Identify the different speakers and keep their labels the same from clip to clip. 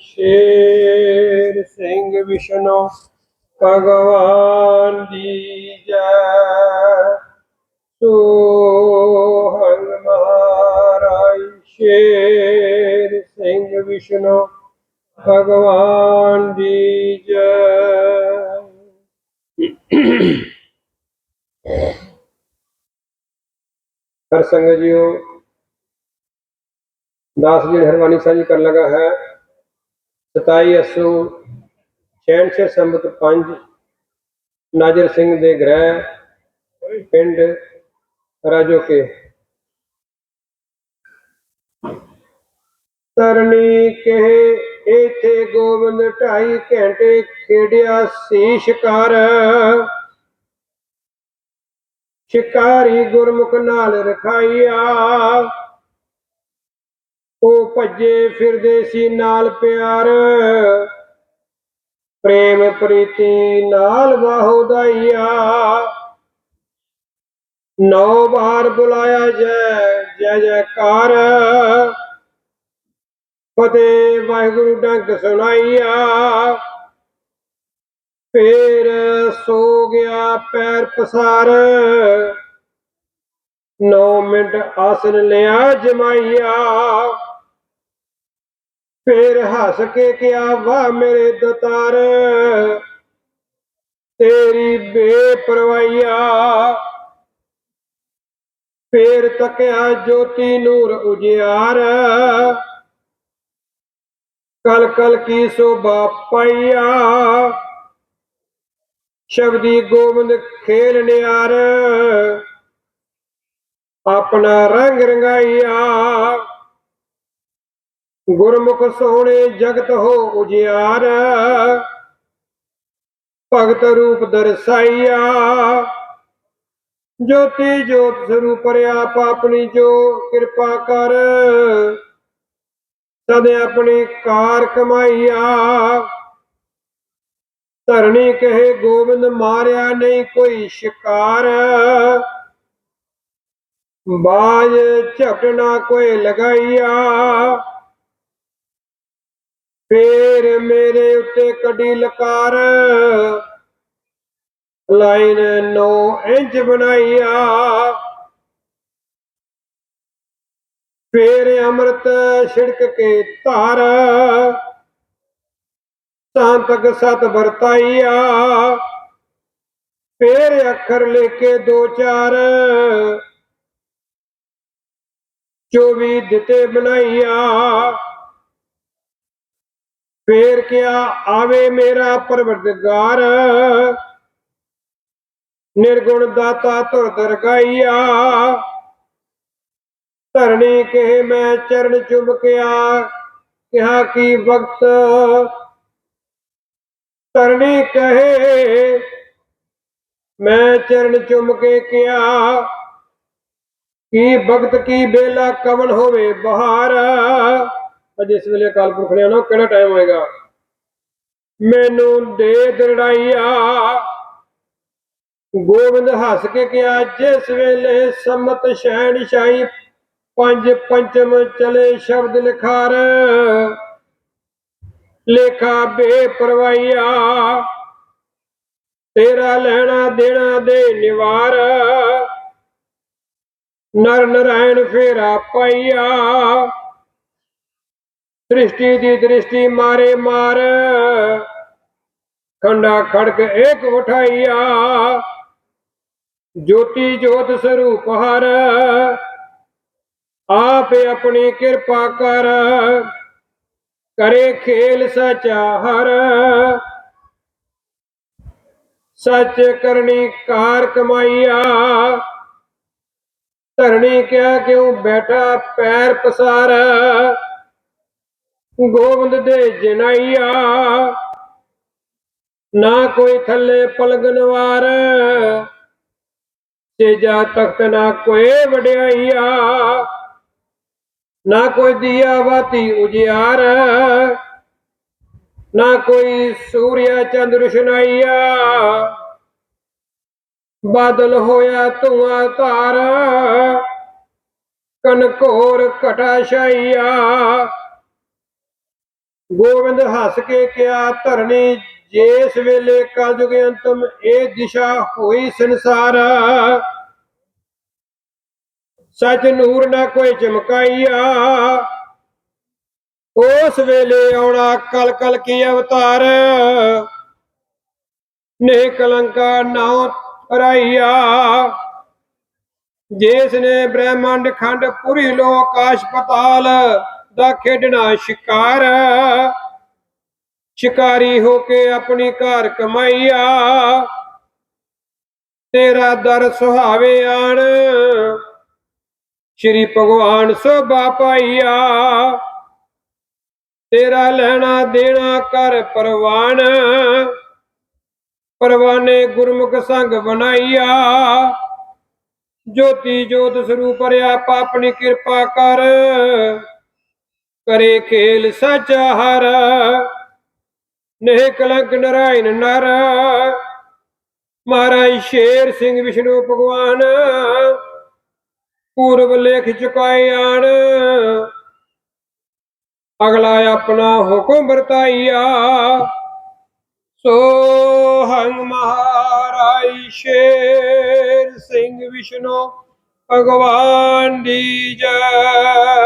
Speaker 1: शेर सिंह विष्णु, भगवान दी जय। सोहंग महाराज, शेर सिंह विष्णु, भगवान दी जय। हर संग हो दास जी, हरवानी शाह जी कर लगा है। 2786 ਸੰਮਤ 5 ਸਿੰਘ ਦੇ ਗ੍ਰਹਿ ਪਿੰਡ ਰਾਜੋਕੇ। ਤਰਨੀ ਕਹੇ ਇਥੇ ਗੋਬਿੰਦ ਢਾਈ ਘੰਟੇ ਖੇਡਿਆ ਸੀ ਸ਼ਿਕਾਰ। ਸ਼ਿਕਾਰੀ ਗੁਰਮੁਖ ਨਾਲ ਰਖਾਈਆ। ਉਹ ਭੱਜੇ ਫਿਰਦੇ ਸੀ ਨਾਲ ਪਿਆਰ। ਪ੍ਰੇਮ ਪ੍ਰੀਤੀ ਨਾਲ ਬਾਹੁਦਾਈਆ ਨੌ ਬਾਰ ਬੁਲਾਇਆ ਜੈ ਜੈ ਜੈਕਾਰ। ਫਤਿਹ ਵਾਹਿਗੁਰੂ ਡੰਗ ਸੁਣਾਈਆ। ਫੇਰ ਸੋ ਗਿਆ ਪੈਰ ਪਸਾਰ। ਨੌ ਮਿੰਟ ਆਸਨ ਲਿਆ ਜਮਾਈਆ। ਫੇਰ ਹੱਸ ਕੇ ਕਿਹਾ, ਵਾਹ ਮੇਰੇ ਦਤਾਰ, ਤੇਰੀ ਬੇਪਰਵਾਹੀਆ। ਫੇਰ ਤੱਕਿਆ, ਜੋਤੀ ਨੂਰ ਉਜਿਆਰ ਕਲ ਕਲ ਕੀ ਸੋਭਾ ਪਾਈਆ? ਸ਼ਬਦੀ ਗੋਬਿੰਦ ਖੇਲ ਨਿਆਰ, ਆਪਣਾ ਰੰਗ ਰੰਗਾਈਆ। ਗੁਰਮੁਖ ਸੋਹਣੇ ਜਗਤ ਹੋ ਉਜਿਆਰ। ਭਗਤ ਰੂਪ ਦਰਸਾਈਆ। ਜੋਤੀ ਜੋਤ ਸਰੂਪ ਆਪ ਆਪਣੀ ਜੋ ਕਿਰਪਾ ਕਰ। ਸਦ ਆਪਣੀ ਕਾਰ ਕਮਾਈਆ। ਧਰਣੀ ਕਹੇ, ਗੋਬਿੰਦ ਮਾਰਿਆ ਨਹੀਂ ਕੋਈ ਸ਼ਿਕਾਰ। ਬਾਜ ਝਪਟਣਾ ਕੋਈ ਲਗਾਈਆ। ਫੇਰ ਮੇਰੇ ਉੱਤੇ ਕੱਢੀ ਲਕਾਰ। Line 9 inch ਬਣਾਈਆ। ਫੇਰ ਅੰਮ੍ਰਿਤ ਛਿੜਕ ਕੇ ਧਾਰ। ਤਾਂ ਤੱਕ ਸਤ ਵਰਤਾਈਆ। ਫੇਰ ਅੱਖਰ ਲੈ ਕੇ ਦੋ ਚਾਰ। 24 ਦਿੱਤੇ ਬਣਾਈਆ। ਫੇਰ ਕਿਆ ਆਵੇ ਮੇਰਾ ਪਰਵਰਦਗਾਰ? ਨਿਰਗੁਣ ਦਾਤਾ ਧੁਰ ਦਰਗਾਈਆ ਧਰਣੀ ਕਹੇ ਮੈਂ ਚਰਨ ਚੁੰਮਕਿਆ। ਕਿਹਾ ਕੀ ਵਕਤ? ਧਰਣੀ ਕਹੇ, ਮੈਂ ਚਰਨ ਚੁੰਮ ਕੇ ਕਿਹਾ ਕੀ ਭਗਤ ਕੀ ਬੇਲਾ ਕਵਨ ਹੋਵੇ ਬਹਾਰ? ਜਿਸ ਵੇਲੇ ਅਕਾਲ ਪੁਰਖ ਨੇ ਨਾ ਕਿਹੜਾ ਟਾਈਮ ਹੋਏਗਾ? ਮੈਨੂੰ ਦੇ ਦਰੜਾਈਆ। ਗੋਬਿੰਦ ਹੱਸ ਕੇ ਕਿਹਾ, ਜਿਸ ਵੇਲੇ ਸੰਮਤ ਸ਼ੈਣ ਸ਼ਾਹੀ ਪੰਜ ਪੰਚਮ ਚਲੇ ਸ਼ਬਦ ਲਿਖਾਰ, ਲੇਖਾ ਬੇਪਰਵਾਹੀਆ, ਤੇਰਾ ਲੈਣਾ ਦੇਣਾ ਦੇ ਨਿਵਾਰ, ਨਰ ਨਰਾਇਣ ਫੇਰਾ ਪਾਈਆ। ਸ੍ਰਿਸ਼ਟੀ ਦੀ ਦ੍ਰਿਸ਼ਟੀ ਮਾਰੇ ਮਾਰ ਖੰਡਾ ਖੜਕ ਏਕ ਉਠਾਈਆ ਜੋਤੀ ਜੋਤ ਸਰੂਪ ਹਰ ਆਪ ਆਪਣੀ ਕਿਰਪਾ ਕਰ ਕਰੇ ਖੇਲ ਸਚਾ ਹਰ ਸੱਚ ਕਰਨੀ ਕਾਰ ਕਮਾਈਆ ਧਰਣੀ ਕਿਆ ਕਿਉ ਬੈਠਾ ਪੈਰ ਪਸਾਰ ਗੋਬਿੰਦ ਦੇ ਜਨਾਈਆ। ਨਾ ਕੋਈ ਥੱਲੇ ਪਲਗਨ ਵਾਰ ਤੇਜਾ ਤਖਤ ਨਾ ਕੋਈ ਵਡਿਆਈਆ। ਨਾ ਕੋਈ ਦੀਆ ਬਾਤੀ ਉਜਿਆਰ, ਨਾ ਕੋਈ ਸੂਰਿਆ ਚੰਦ ਰੁਸ਼ਨਾਈਆ। ਬਾਦਲ ਹੋਇਆ ਧੂਆਂ ਧਾਰ, ਕਨਕੋਰ ਘਟਾ ਛਾਈਆ ਗੋਬਿੰਦ ਹੱਸ ਕੇ ਕਿਹਾ, ਧਰਨੀ, ਜਿਸ ਵੇਲੇ ਕਲਯੁਗ ਅੰਤਮ ਇਹ ਦਿਸ਼ਾ ਹੋਈ ਸੰਸਾਰ, ਸਚ ਨੂਰ ਨਾ ਕੋਈ ਚਮਕਾਈਆ। ਉਸ ਵੇਲੇ ਆਉਣਾ ਕਲ ਕਲ ਕੀ ਅਵਤਾਰ, ਨੇ ਕਲੰਕਾ ਨਾਉ ਰਾਈਆ ਜਿਸ ਨੇ ਬ੍ਰਹਮੰਡ ਖੰਡ ਪੁਰੀ ਲੋ ਪਤਾਲ ਦਾ ਖੇਡਣਾ ਸ਼ਿਕਾਰ ਸ਼ਿਕਾਰੀ ਹੋ ਕੇ ਆਪਣੀ ਘਰ ਕਮਾਈਆ। ਤੇਰਾ ਦਰ ਸੁਹਾਵੇ ਆਣ। ਸ਼੍ਰੀ ਭਗਵਾਨ ਸੋਭਾ ਪਾਈਆ। ਤੇਰਾ ਲੈਣਾ ਦੇਣਾ ਕਰ ਪਰਵਾਨ। ਪਰਵਾਨੇ ਗੁਰਮੁਖ ਸੰਗ ਬਣਾਈਆ। ਜੋਤੀ ਜੋਤ ਸਰੂਪ ਰਿਆਪ ਆਪਣੀ ਕਿਰਪਾ ਕਰ। ਕਰੇ ਖੇਲ ਸਚ ਹਰ। ਨਹਿ ਕਲੰਕ ਨਰਾਇਣ ਨਰ। ਮਹਾਰਾਜ ਸ਼ੇਰ ਸਿੰਘ ਵਿਸ਼ਨੂੰ ਭਗਵਾਨ ਪੂਰਬ ਲੇਖ ਚੁਕਾਏ ਆਣ। ਅਗਲਾ ਆਪਣਾ ਹੁਕਮ ਵਰਤਾਈਆ। ਸੋ ਹੰਗ ਮਹਾਰਾਜ ਸ਼ੇਰ ਸਿੰਘ ਵਿਸ਼ਨੂੰ ਭਗਵਾਨ ਦੀ ਜੈ।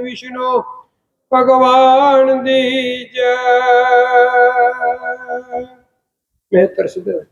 Speaker 1: ਵਿਸ਼ਨੂੰ ਭਗਵਾਨ ਦੀ ਜੈ। ਮੈਂ ਤਰਸਦੇ